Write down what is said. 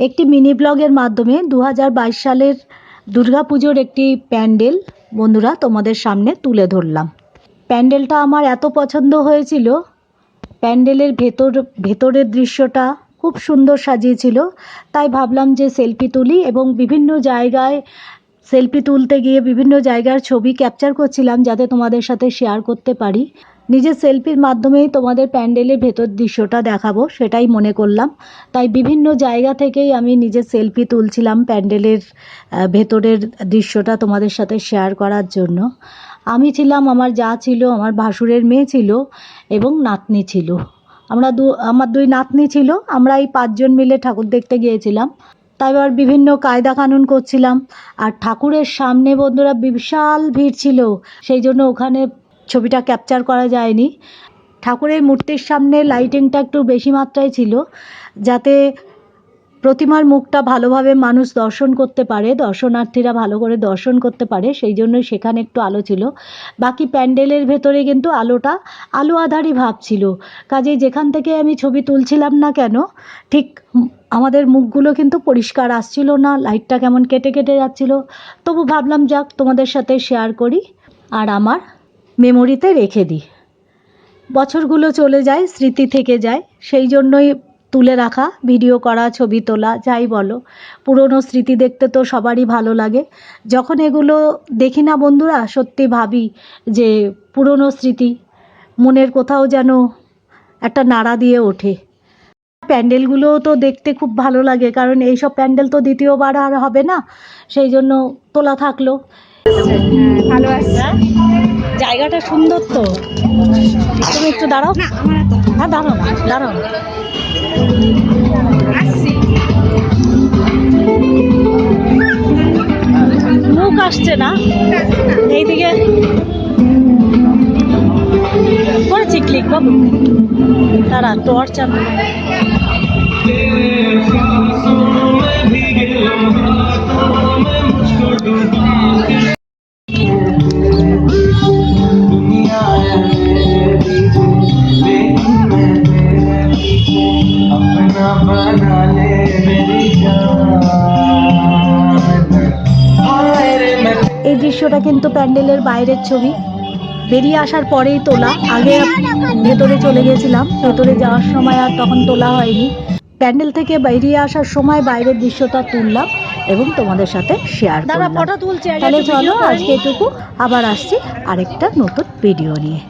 একটি মিনি ব্লগের মাধ্যমে দু হাজার বাইশ সালের দুর্গাপুজোর একটি প্যান্ডেল, বন্ধুরা, তোমাদের সামনে তুলে ধরলাম। প্যান্ডেলটা আমার এত পছন্দ হয়েছিল। প্যান্ডেলের ভেতর, ভেতরের দৃশ্যটা খুব সুন্দর সাজিয়েছিল। তাই ভাবলাম যে সেলফি তুলি এবং বিভিন্ন জায়গায় সেলফি তুলতে গিয়ে বিভিন্ন জায়গার ছবি ক্যাপচার করছিলাম যাতে তোমাদের সাথে শেয়ার করতে পারি। নিজের সেলফির মাধ্যমেই তোমাদের প্যান্ডেলের ভেতর দৃশ্যটা দেখাবো, সেটাই মনে করলাম। তাই বিভিন্ন জায়গা থেকেই আমি নিজের সেলফি তুলছিলাম প্যান্ডেলের ভেতরের দৃশ্যটা তোমাদের সাথে শেয়ার করার জন্য। আমি ছিলাম, আমার যা ছিল, আমার ভাসুরের মেয়ে ছিল এবং নাতনি ছিল। আমরা দু, আমার দুই নাতনি ছিল, আমরা এই পাঁচজন মিলে ঠাকুর দেখতে গিয়েছিলাম। তাই আবার বিভিন্ন কায়দা কানুন করছিলাম। আর ঠাকুরের সামনে বন্ধুরা বিশাল ভিড় ছিল, সেই জন্য ওখানে ছবিটা ক্যাপচার করা যায়নি। ঠাকুরের মূর্তির সামনে লাইটিংটা একটু বেশি মাত্রায় ছিল, যাতে প্রতিমার মুখটা ভালোভাবে মানুষ দর্শন করতে পারে, দর্শনার্থীরা ভালো করে দর্শন করতে পারে, সেই জন্য সেখানে একটু আলো ছিল। বাকি প্যান্ডেলের ভেতরে কিন্তু আলোটা আলো আধারই ভাব ছিল। কাজেই যেখান থেকে আমি ছবি তুলছিলাম না কেন, ঠিক আমাদের মুখগুলো কিন্তু পরিষ্কার আসছিল না লাইটটা কেমন কেটে কেটে যাচ্ছিল। তবু ভাবলাম, যাক, তোমাদের সাথে শেয়ার করি। আর আমার মেমোরিতে রেখে দিই। বছরগুলো চলে যায়, স্মৃতি থেকে যায়। সেই জন্যই তুলে রাখা, ভিডিও করা, ছবি তোলা, যাই বলো। পুরনো স্মৃতি দেখতে তো সবারই ভালো লাগে। যখন এগুলো দেখি না বন্ধুরা, সত্যি ভাবি যে পুরনো স্মৃতি মনের কোথাও যেন একটা নাড়া দিয়ে ওঠে। প্যান্ডেলগুলোও তো দেখতে খুব ভালো লাগে, কারণ এইসব প্যান্ডেল তো দ্বিতীয়বার আর হবে না। সেই জন্য তোলা থাকল। ভালো আসছে জায়গাটা সুন্দর তো। তুমি একটু দাঁড়াও। না হ্যাঁ দাঁড়াও দাঁড়াও। মুখ আসছে না? এইদিকে করেছি ক্লিক বাবু তারা টর্চ আনো अपना बना ले मेरी जान हाय रे मैं এই দৃশ্যটা কিন্তু প্যান্ডেলের বাইরের ছবি বেরিয়ে আসার পরেই তোলা আগে ভেতরে চলে গেছিলাম ভেতরে যাওয়ার সময় আর তখন তোলা হয়নি প্যান্ডেল থেকে বেরিয়ে আসার সময় বাইরের দৃশ্যটা তুললাম এবং তোমাদের সাথে শেয়ার করলাম ফটো তুলছে তাহলে চলো আজকে এটুকু আবার আসছি আরেকটা নতুন ভিডিও নিয়ে